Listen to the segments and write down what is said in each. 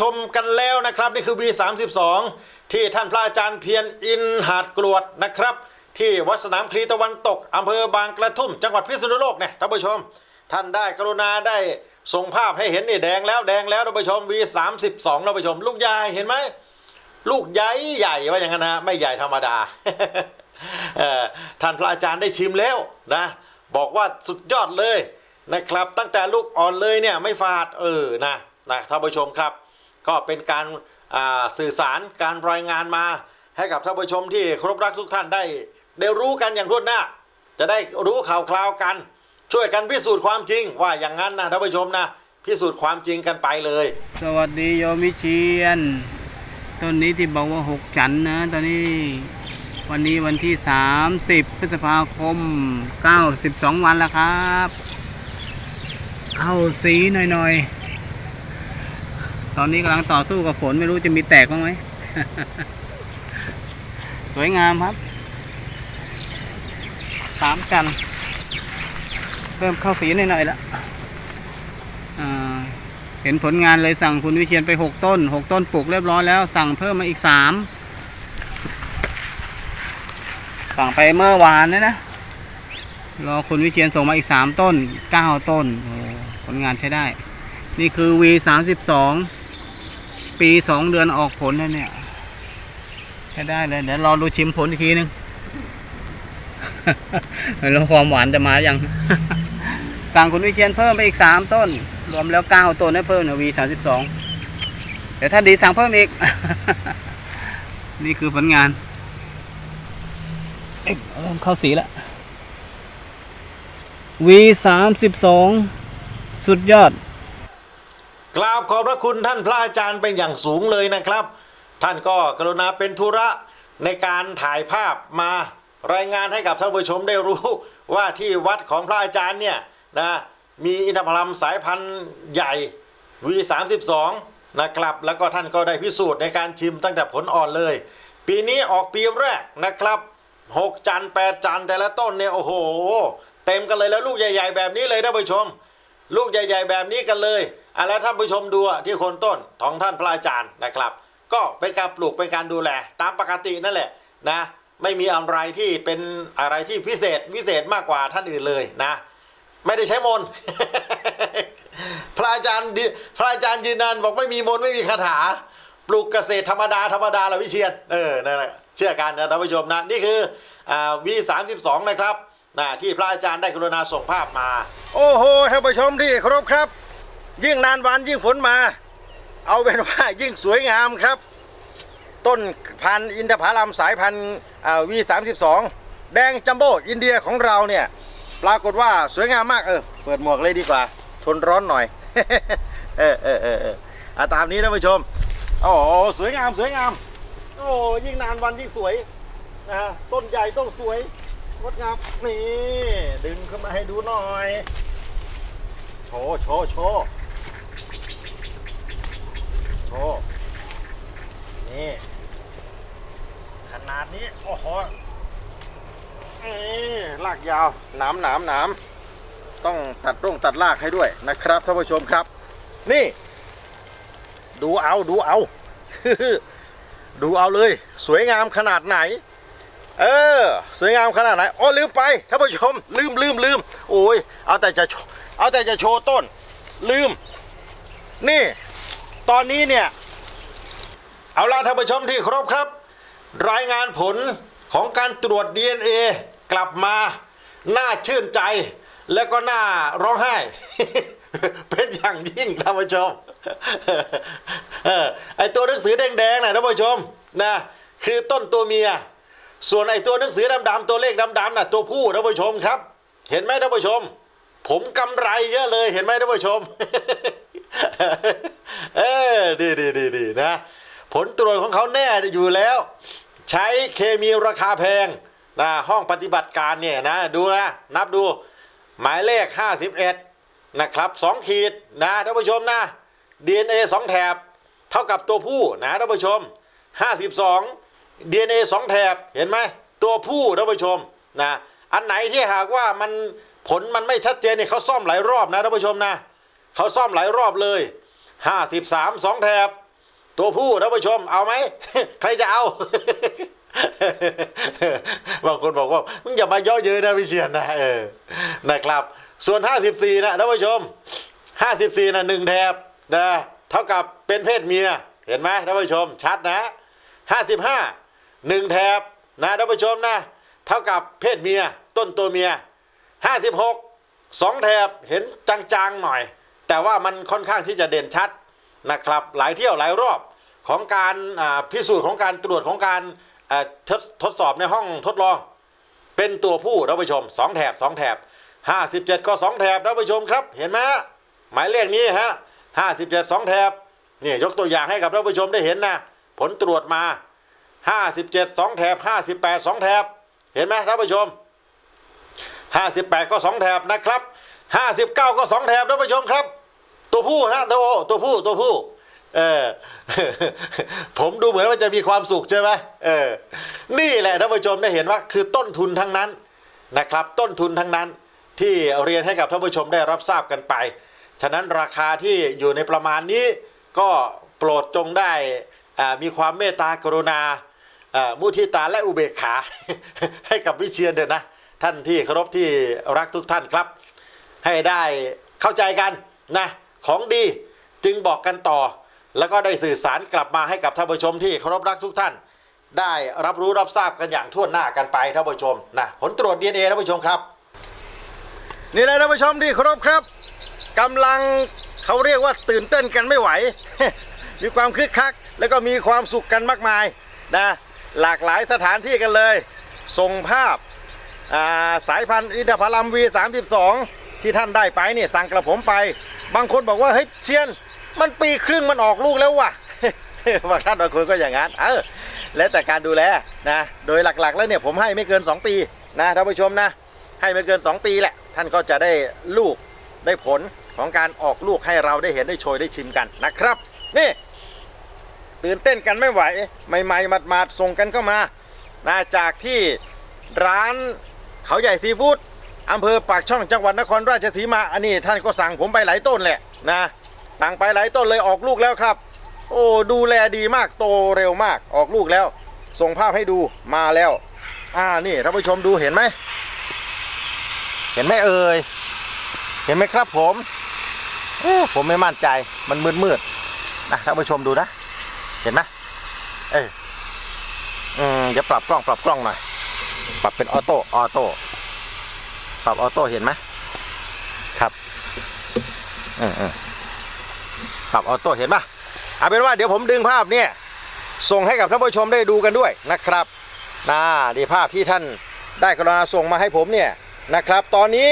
ชมกันแล้วนะครับ นี่คือ B32 ที่ท่านพระอาจารย์เพียรอินหาดกรวดนะครับ ที่วัดสนามคลีตะวันตกอำเภอบางกระทุ่ม จังหวัดพิษณุโลกเนี่ยท่านผู้ชม ท่านได้กรุณาได้ส่งภาพให้เห็นนี่แดงแล้วแดงแล้วท่านผู้ชม V32 ท่านผู้ชม ลูกยายเห็นไหมลูกใหญ่ใหญ่ว่าอย่างนั้นนะไม่ใหญ่ธรรมดาท่านพระอาจารย์ได้ชิมแล้วนะบอกว่าสุดยอดเลยนะครับ ตั้งแต่ลูกอ่อนเลยเนี่ยไม่ฝาดเออนะนะท่านผู้ชมครับ ก็เป็นการสื่อสารการรายงานมาให้กับท่านผู้ชมที่ครพรักทุกท่านได้ได้รู้กันอย่างรวดหน้า จะได้รู้ข่าวคราวกัน ช่วยกันพิสูจน์ความจริง ว่าอย่างนั้นนะท่านผู้ชมนะพิสูจน์ความจริงกันไปเลย สวัสดีโยมิเชียนต้นนี้ที่บอกว่าหกจันนะ ตอนนี้วันนี้วันที่ 30 พฤษภาคม 92 วันแล้วครับ เข้าสีหน่อยๆ ตอนนี้กำลังต่อสู้กับฝนไม่รู้จะมีแตกบ้างไหม สวยงามครับ สามกัน เริ่มเข้าสีหน่อยๆแล้วเห็นผลงานเลยสั่งคุณวิเชียนไปหกต้นหกต้นปลูกเรียบร้อยแล้ว สั่งเพิ่มมาอีกสามสั่งไปเมื่อวานนะนะ รอคุณวิเชียนส่งมาอีกสามต้นเก้าต้น ผลงานใช้ได้ นี่คือสอง ปีสองเดือนออกผลแล้วเนี่ยใช้ได้เลยเดี๋ยวรอดูชิมผลอีกทีนึงแล้วความหวานจะมาอย่างสั่งคุณวิเชียนเพิ่มไปอีกสามต้น รวมแล้วเก้าต้นได้เพิ่มเนี่ยวีสามสิบสองเดี๋ยวถ้าดีสั่งเพิ่มอีก นี่คือผลงานเริ่มเข้าสีแล้ววีสามสิบสองสุดยอด กราบขอบพระคุณท่านพระอาจารย์เป็นอย่างสูงเลยนะครับ ท่านก็กรุณาเป็นธุระในการถ่ายภาพมารายงานให้กับท่านผู้ชมได้รู้ว่าที่วัดของพระอาจารย์เนี่ยนะมีอินทผลัมสายพันธุ์ใหญ่ V32 นะครับแล้วก็ท่านก็ได้พิสูจน์ในการชิมตั้งแต่ผลอ่อนเลย ปีนี้ออกปีแรกนะครับ6จันทร์8จันทร์แต่ละต้นเนี่ยโอ้โห เต็มกันเลยแล้วลูกใหญ่ ๆ แบบนี้เลยท่านผู้ชม ลูกใหญ่ ๆ แบบนี้กันเลย อะแล้วท่านผู้ชมดูที่โคนต้นของท่านพระอาจารย์นะครับ ก็เป็นการปลูกเป็นการดูแล ตามปกตินั่นแหละนะไม่มีอะไรที่เป็นอะไรที่พิเศษพิเศษมากกว่าท่านอื่นเลยนะ ไม่ได้ใช้มนพระอาจารย์พระอาจารย์ยืนยันบอกไม่มีมนไม่มีคาถา ปลูกเกษตรธรรมดาธรรมดาละวิเชียนเออนั่นแหละเชื่อกันนะท่านผู้ชมนะนี่คืออ่า V32 นะครับนะที่พระอาจารย์ได้กรุณาส่งภาพมา โอ้โหท่านผู้ชมที่เคารพครับ ยิ่งนานวันยิ่งฝนมา เอาเป็นว่ายิ่งสวยงามครับ ต้นพันธุ์อินทผลัมสายพันธุ์วีสามสิบสองแดงจัมโบ้อินเดียของเราเนี่ยปรากฏว่าสวยงามมากเออเปิดหมวกเลยดีกว่า ทนร้อนหน่อย เออเออเออเออตามนี้ท่านผู้ชมโอ้สวยงามสวยงามโอ้ยิ่งนานวันยิ่งสวยนะฮะต้นใหญ่ต้องสวยงดงามนี่ดึงขึ้นมาให้ดูหน่อยโชว์โชว์โชว์โชว์นี่ขนาดนี้ โอ้โหนี่ลากยาวหนามหนามหนามต้องตัดร่งตัดรากให้ด้วยนะครับท่านผู้ชมครับ นี่ ดูเอาดูเอา ดูเอาเลย สวยงามขนาดไหน เออ สวยงามขนาดไหนอ๋อลืมไปท่านผู้ชม ลืมลืมลืมโอ้ยเอาแต่จะเอาแต่จะโชว์ต้น ลืม นี่ ตอนนี้เนี่ย เอาล่ะท่านผู้ชมที่ครพครับ รายงานผลของการตรวจ DNA กลับมา น่าชื่นใจ แล้วก็น่าร้องไห้ เป็นอย่างยิ่งท่านผู้ชมเออไอตัวหนังสือแดงๆนะท่านผู้ชมนะคือต้นตัวเมีย ส่วนไอตัวหนังสือดำๆตัวเลขดำๆน่ะตัวผู้ท่านผู้ชมครับ เห็นไหมท่านผู้ชม ผมกำไรเยอะเลยเห็นไหมท่านผู้ชมเออดีดีดีดีนะ ผลตรวจของเขาแน่อยู่แล้ว ใช้เคมีราคาแพง นะห้องปฏิบัติการเนี่ยนะดูนะนับดูหมายเลข 51 นะครับ 2 ขีดนะท่านผู้ชมนะ DNA 2 แถบ เท่ากับตัวผู้นะท่านผู้ชม 52 DNA 2 แถบเห็นไหมตัวผู้ท่านผู้ชมนะอันไหนที่หากว่ามันผลมันไม่ชัดเจนเนี่ยเขาซ่อมหลายรอบนะท่านผู้ชมนะเขาซ่อมหลายรอบเลย 53สองแถบ ตัวผู้ท่านผู้ชมเอาไหมใครจะเอา บางคนบอกว่ามึงอย่ามาย่อเยอะนะพี่เชียนนะเออนะครับ ส่วน 54 นะท่านผู้ชม 54 นะหนึ่งแถบนะเท่ากับเป็นเพศเมีย เห็นไหมท่านผู้ชมชัดนะ 55หนึ่งแถบนะท่านผู้ชมนะเท่ากับเพศเมียต้นตัวเมีย 56สองแถบเห็นจางๆหน่อย แต่ว่ามันค่อนข้างที่จะเด่นชัดนะครับ หลายเที่ยวหลายรอบของการพิสูจน์ของการตรวจของการ ทดทดสอบในห้องทดลอง เป็นตัวผู้ท่านผู้ชมสองแถบสองแถบห้าสิบเจ็ดก็สองแถบท่านผู้ชมครับ เห็นไหมหมายเลขนี้ฮะห้าสิบเจ็ดสองแถบนี่ยกตัวอย่างให้กับท่านผู้ชมได้เห็นนะผลตรวจมาห้าสิบเจ็ดสองแถบห้าสิบแปดสองแถบ เห็นไหมท่านผู้ชมห้าสิบแปดก็สองแถบนะครับห้าสิบเก้าก็สองแถบท่านผู้ชมครับ ตัวผู้ฮะตัวตัวผู้ตัวผู้ เออ ผมดูเหมือนว่าจะมีความสุขใช่ไหมเออ นี่แหละท่านผู้ชมได้เห็นว่าคือต้นทุนทั้งนั้นนะครับ ต้นทุนทั้งนั้นที่เรียนให้กับท่านผู้ชมได้รับทราบกันไป ฉะนั้นราคาที่อยู่ในประมาณนี้ ก็โปรดจงได้มีความเมตตากรุณาอ่ามุทิตาและอุเบกขา ให้กับวิเชียนเถอะนะ ท่านที่เคารพที่รักทุกท่านครับ ให้ได้เข้าใจกันนะ ของดีจึงบอกกันต่อ แล้วก็ได้สื่อสารกลับมาให้กับท่านผู้ชมที่เคารพรักทุกท่าน ได้รับรู้รับทราบกันอย่างทั่วหน้ากันไปท่านผู้ชมนะผลตรวจ DNA ท่านผู้ชมครับ นี่แหละท่านผู้ชมที่เคารพครับกำลังเขาเรียกว่าตื่นเต้นกันไม่ไหว มีความคึกคัก แล้วก็มีความสุขกันมากมายนะหลากหลายสถานที่กันเลย ส่งภาพาสายพันธุ์อินทผลัม V32 ที่ท่านได้ไปเนี่ยสั่งกระผมไป บางคนบอกว่าเฮ้ยเชียน มันปีครึ่งมันออกลูกแล้วว่ะบางท่านบางคนก็อย่างนั้นเออแล้วแต่การดูแลนะโดยหลักๆแล้วเนี่ยผมให้ไม่เกิน 2 ปีนะท่านผู้ชมนะ ให้ไม่เกิน 2 ปีแหละ ท่านก็จะได้ลูกได้ผลของการออกลูกให้เราได้เห็นได้โชยได้ชิมกันนะครับ นี่ ตื่นเต้นกันไม่ไหวใหม่ๆหมาดๆส่งกันเข้ามานะจากที่ร้านเขาใหญ่ซีฟู้ดอำเภอปากช่องจังหวัดนครราชสีมาอันนี้ท่านก็สั่งผมไปหลายต้นแหละนะ สั่งไปหลายต้นเลยออกลูกแล้วครับ โอ้ดูแลดีมากโตเร็วมากออกลูกแล้ว ส่งภาพให้ดูมาแล้ว อ่านี่ท่านผู้ชมดูเห็นไหมเห็นไหมเอ่ยเห็นไหมครับผมผมไม่มั่นใจมันมืดๆนะท่านผู้ชมดูนะ เห็นไหมเอออืมเดี๋ยวปรับกล้องปรับกล้องหน่อยปรับเป็นออโต้ออโต้ปรับออโต้เห็นไหมครับอืมอืม ปรับออโต้เห็นปะเอาเป็นว่าเดี๋ยวผมดึงภาพเนี่ยส่งให้กับท่านผู้ชมได้ดูกันด้วยนะครับน่าดีภาพที่ท่านได้กรุณาส่งมาให้ผมเนี่ยนะครับ ตอนนี้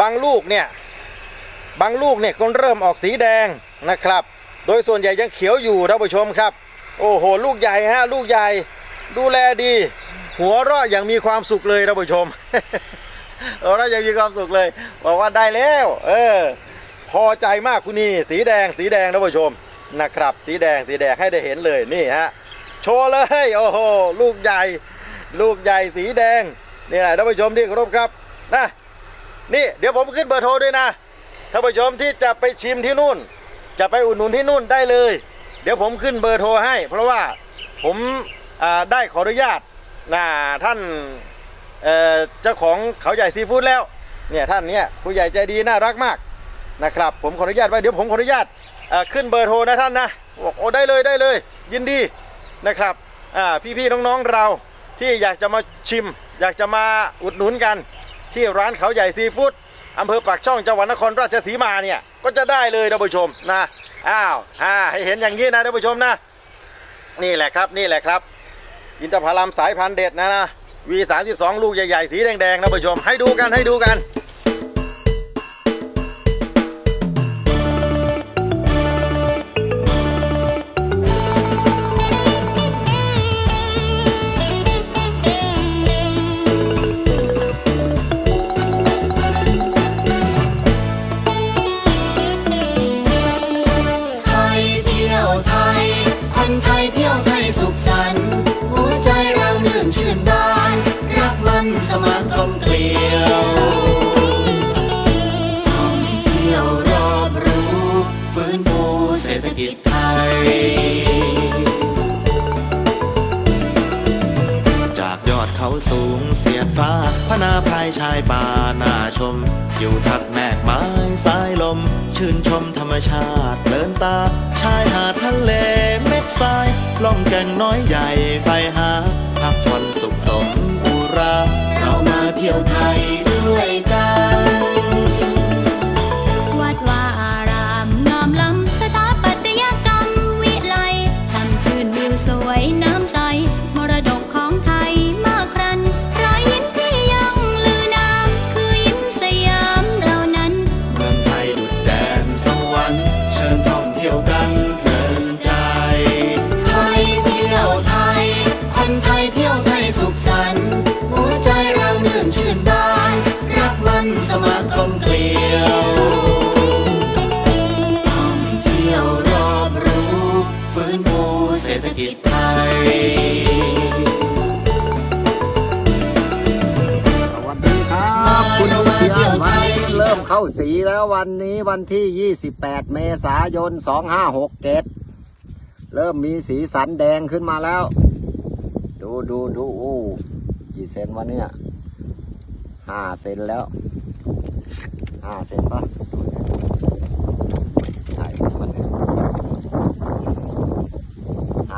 บางลูกเนี่ยบางลูกเนี่ยก็เริ่มออกสีแดงนะครับ โดยส่วนใหญ่ยังเขียวอยู่ท่านผู้ชมครับ โอ้โห ลูกใหญ่ฮะลูกใหญ่ดูแลดี หัวเราะอย่างมีความสุขเลยท่านผู้ชมหัวเราะอย่างมีความสุขเลย บอกว่าได้แล้ว เออ พอใจมากคุณนี่สีแดงสีแดงท่านผู้ชมนะครับ สีแดงสีแดงให้ได้เห็นเลยนี่ฮะโชว์เลยโอ้โหลูกใหญ่ ลูกใหญ่สีแดงนี่แหละท่านผู้ชมที่เคารพครับนะนี่เดี๋ยวผมขึ้นเบอร์โทรด้วยนะท่านผู้ชมที่จะไปชิมที่นู่น จะไปอุดหนุนที่นู่นได้เลย เดี๋ยวผมขึ้นเบอร์โทรให้ เพราะว่าผมได้ขออนุญาตนะท่านเอ่อเจ้าของเขาใหญ่ซีฟู้ดแล้วเนี่ยท่านเนี่ยผู้ใหญ่ใจดีน่ารักมาก นะครับผมขออนุญาตไว้เดี๋ยวผมขออนุญาตขึ้นเบอร์โทรนะท่านนะบอกโอ้ได้เลยได้เลย ยินดีนะครับอ่าพี่ๆน้องๆเราที่อยากจะมาชิม อยากจะมาอุดหนุนกัน ที่ร้านเขาใหญ่ซีฟู้ดอำเภอปากช่องจังหวัดนครราชสีมาเนี่ยก็จะได้เลยท่านผู้ชมนะอ้าวอ่าให้เห็นอย่างนี้นะท่านผู้ชมนะ นี่แหละครับนี่แหละครับอินทผลัมสายพันธุ์เด็ดนะนะ V32 ลูกใหญ่ๆสีแดงๆนะผู้ชมให้ดูกันให้ดูกัน อยู่ทัดแมกไม้สายลม ชื่นชมธรรมชาติเลินตา ชายหาดทะเลเม็ดทรายล่องแก่งน้อยใหญ่ไฟหาพักผ่อนสุขสมอุรา เรามาเที่ยวไทยด้วย ษฐกิจไทย สวัสดีครับคุณเทียนวันนี้เริ่มเข้าสีแล้ววันนี้วันที่ 28 เมษายน 2567 เริ่มมีสีสันแดงขึ้นมาแล้ว ดูดูดูโอ้กี่เซนวะเนี่ยห้าเซนแล้วห้าเซนปะใช่มันเนี่ย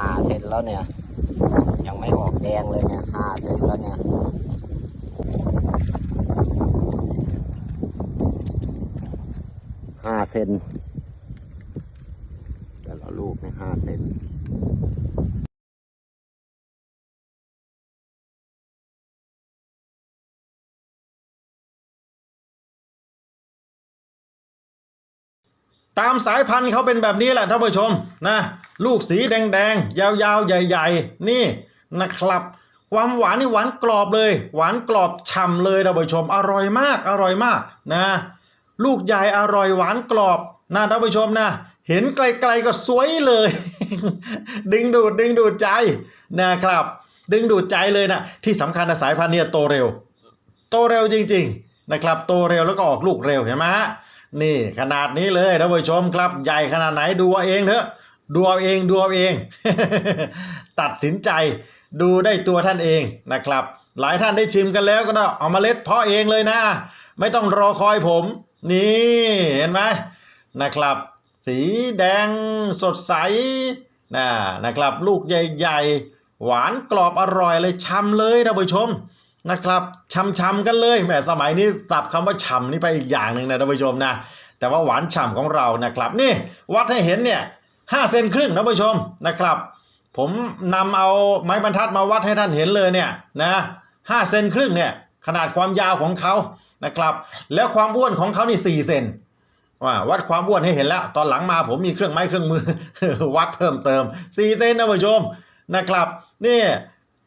ห้าเซนแล้วเนี่ย ยังไม่ออกแดงเลยเนี่ยห้าเซนแล้วเนี่ยห้าเซนแต่ละลูกเนี่ยห้าเซน ตามสายพันธุ์เขาเป็นแบบนี้แหละท่านผู้ชมนะลูกสีแดงๆ ยาวๆ ใหญ่ๆ นี่นะครับ ความหวานนี่หวานกรอบเลย หวานกรอบฉ่ำเลยท่านผู้ชม อร่อยมากอร่อยมากนะ ลูกใหญ่อร่อยหวานกรอบนะท่านผู้ชมนะ เห็นไกลๆก็สวยเลย ดึงดูดดึงดูดใจนะครับ ดึงดูดใจเลยนะที่สำคัญนะสายพันธุ์เนี่ยโตเร็ว โตเร็วจริง ๆ นะครับ โตเร็วแล้วก็ออกลูกเร็วเห็นไหมฮะ นี่ขนาดนี้เลยท่านผู้ชมครับ ใหญ่ขนาดไหนดูเอาเองเถอะดูเอาเองดูเอาเอง ตัดสินใจดูได้ตัวท่านเองนะครับ หลายท่านได้ชิมกันแล้วก็เอามาเมล็ดเพาะเองเลยนะ ไม่ต้องรอคอยผม นี่เห็นไหมนะครับ สีแดงสดใสนะนะครับ ลูกใหญ่ ๆ หวานกรอบอร่อยเลยช่ำเลยท่านผู้ชม นะครับช่ำๆกันเลยแหมสมัยนี้สับคำว่าฉ่ำนี่ไปอีกอย่างหนึ่งนะท่านผู้ชมนะ แต่ว่าหวานฉ่ำของเรานะครับนี่วัดให้เห็นเนี่ยห้าเซนครึ่งท่านผู้ชมนะครับ ผมนำเอาไม้บรรทัดมาวัดให้ท่านเห็นเลยเนี่ยนะห้าเซนครึ่งเนี่ยขนาดความยาวของเขานะครับ แล้วความอ้วนของเขานี่สี่เซนว่าวัดความอ้วนให้เห็นแล้ว ตอนหลังมาผมมีเครื่องไม้เครื่องมือ วัดเพิ่มเติมสี่เซนท่านผู้ชมนะครับ นี่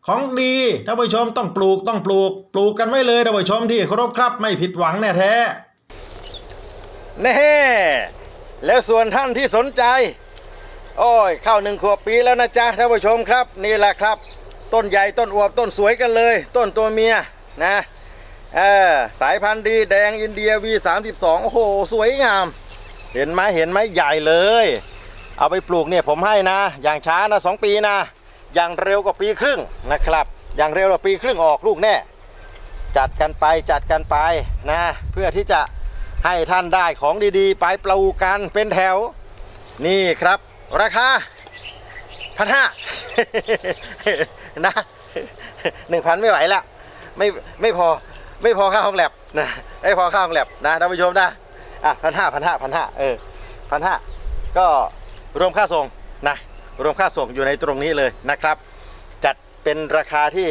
ของดีท่านผู้ชมต้องปลูกต้องปลูก ปลูกกันไว้เลยท่านผู้ชมที่เคารพครับไม่ผิดหวังแน่แท้แน่แล้วส่วนท่านที่สนใจ โอ้ยเข้าหนึ่งขวบปีแล้วนะจ๊ะท่านผู้ชมครับ นี่แหละครับ ต้นใหญ่ต้นอวบต้นสวยกันเลย ต้นตัวเมียนะเออสายพันธุ์ดีแดงอินเดีย V32 โอ้โห สวยงาม เห็นไหมเห็นไหมใหญ่เลย เอาไปปลูกเนี่ยผมให้นะ อย่างช้านะสองปีนะ อย่างเร็วกว่าปีครึ่งนะครับ อย่างเร็วกว่าปีครึ่งออกลูกแน่ จัดกันไปจัดกันไปนะเพื่อที่จะให้ท่านได้ของดีๆ ไปปลูกกันเป็นแถว นี่ครับ ราคาพันห้านะหนึ่งพันไม่ไหวละไม่ไม่พอไม่พอค่าห้องแลบนะไม่พอค่าห้องแลบนะท่านผู้ชมนะอะพันห้าพันห้าพันห้าเออพันห้าก็รวมค่าส่งนะ รวมค่าส่งอยู่ในตรงนี้เลยนะครับ จัดเป็นราคาที่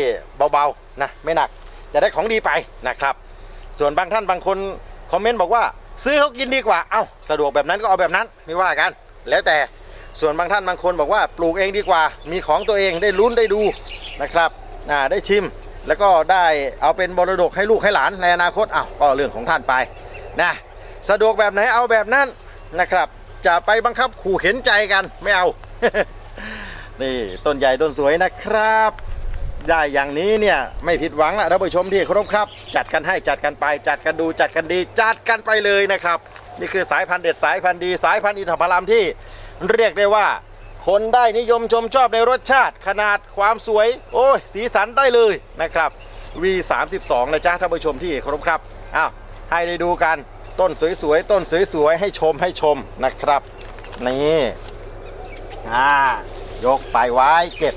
เบาๆนะไม่หนักจะได้ของดีไปนะครับ ส่วนบางท่านบางคนคอมเมนต์บอกว่าซื้อเขากินดีกว่าเอ้าสะดวกแบบนั้นก็เอาแบบนั้นไม่ว่ากัน แล้วแต่ส่วนบางท่านบางคนบอกว่าปลูกเองดีกว่า มีของตัวเองได้ลุ้นได้ดูนะครับอ่าได้ชิมแล้วก็ได้เอาเป็นมรดกให้ลูกให้หลานในอนาคตอ้าวก็เรื่องของท่านไปนะสะดวกแบบไหนเอาแบบนั้นนะครับ จะไปบังคับขู่เข็นใจกันไม่เอา นี่ต้นใหญ่ต้นสวยนะครับ ได้อย่างนี้เนี่ยไม่ผิดหวังละท่านผู้ชมที่เคารพครับ จัดกันให้จัดกันไป จัดกันดูจัดกันดี จัดกันไปเลยนะครับ นี่คือสายพันธุ์เด็ดสายพันธุ์ดี สายพันธุ์อินทผลัมที่เรียกได้ว่า คนได้นิยมชมชอบในรสชาติ ขนาดความสวย โอ้ยสีสันได้เลยนะครับ V32 นะจ๊ะท่านผู้ชมที่เคารพครับอ้าวให้ได้ดูกันต้นสวยๆต้นสวยๆให้ชมให้ชมนะครับนี่ อ่ายกไปไว้เก็บ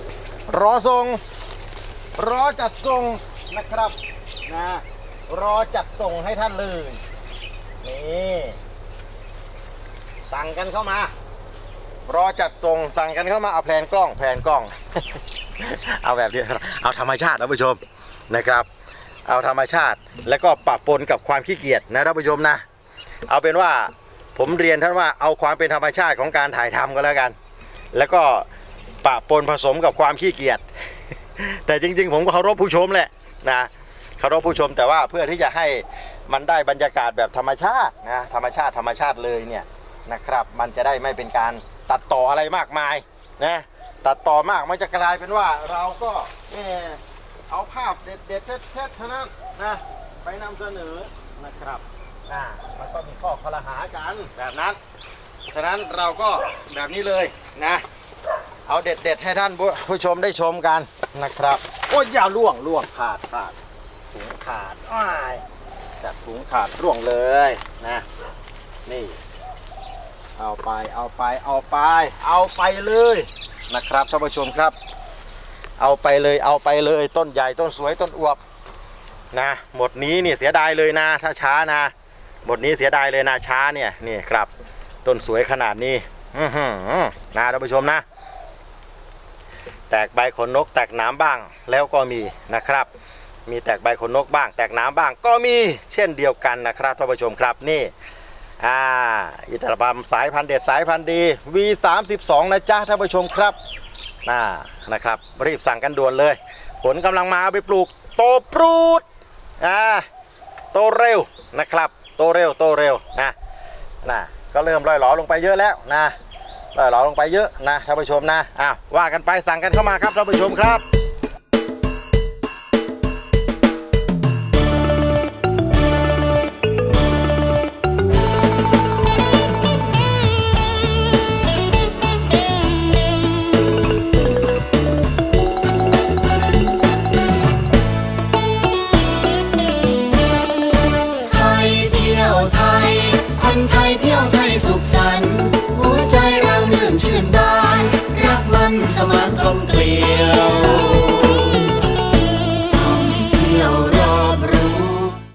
รอส่งรอจัดส่งนะครับนะรอจัดส่งให้ท่านเลยนี่สั่งกันเข้ามา รอจัดส่งสั่งกันเข้ามาเอาแผนกล้องแผนกล้อง เอาแบบนี้เอาธรรมชาติท่านผู้ชมนะครับ เอาธรรมชาติแล้วก็ปะปนกับความขี้เกียจนะท่านผู้ชมนะ เอาเป็นว่าผมเรียนท่านว่าเอาความเป็นธรรมชาติของการถ่ายทำก็แล้วกัน แล้วก็ปะปนผสมกับความขี้เกียจ แต่จริง ๆ ผมก็เคารพผู้ชมแหละนะเคารพผู้ชมแต่ว่าเพื่อที่จะให้มันได้บรรยากาศแบบธรรมชาตินะธรรมชาติธรรมชาติเลยเนี่ยนะครับ มันจะได้ไม่เป็นการตัดต่ออะไรมากมายนะตัดต่อมากมันจะกลายเป็นว่าเราก็แหมเอาภาพเด็ดๆเท็ดๆเท่านั้นนะไปนำเสนอนะครับอ่ามันก็มีข้อคอรหากันแบบนั้น ฉะนั้นเราก็แบบนี้เลยนะ เอาเด็ดๆให้ท่านผู้ชมได้ชมกันนะครับ โอ้ยอย่าล่วงล่วงขาดขาดถุงขาดอ้ายจัดถุงขาดร่วงเลยนะ นี่ เอาไปเอาไปเอาไป เอาไปเลยนะครับท่านผู้ชมครับ เอาไปเลยเอาไปเลยต้นใหญ่ต้นสวยต้นอวบนะหมดนี้เนี่ยเสียดายเลยนะ ถ้าช้านะ หมดนี้เสียดายเลยนะช้าเนี่ยนี่ครับ ต้นสวยขนาดนี้นะท่านผู้ชมนะ แตกใบขนนกแตกน้ำบ้างแล้วก็มีนะครับ มีแตกใบขนนกบ้าง แตกน้ำบ้างก็มีเช่นเดียวกันนะครับท่านผู้ชมครับนี่อ่าอิตาบัมสายพันธุ์เด็ดสายพันธุ์ดี V32 นะจ๊ะท่านผู้ชมครับน่านะครับ รีบสั่งกันด่วนเลย ผลกำลังมาเอาไปปลูกโตปรูดอ่าโตเร็วนะครับ โตเร็วโตเร็วนะน่ะ ก็เริ่มลอยหลอลงไปเยอะแล้วนะลอยหลอลงไปเยอะนะท่านผู้ชมนะอ้าวว่ากันไปสั่งกันเข้ามาครับท่านผู้ชมครับ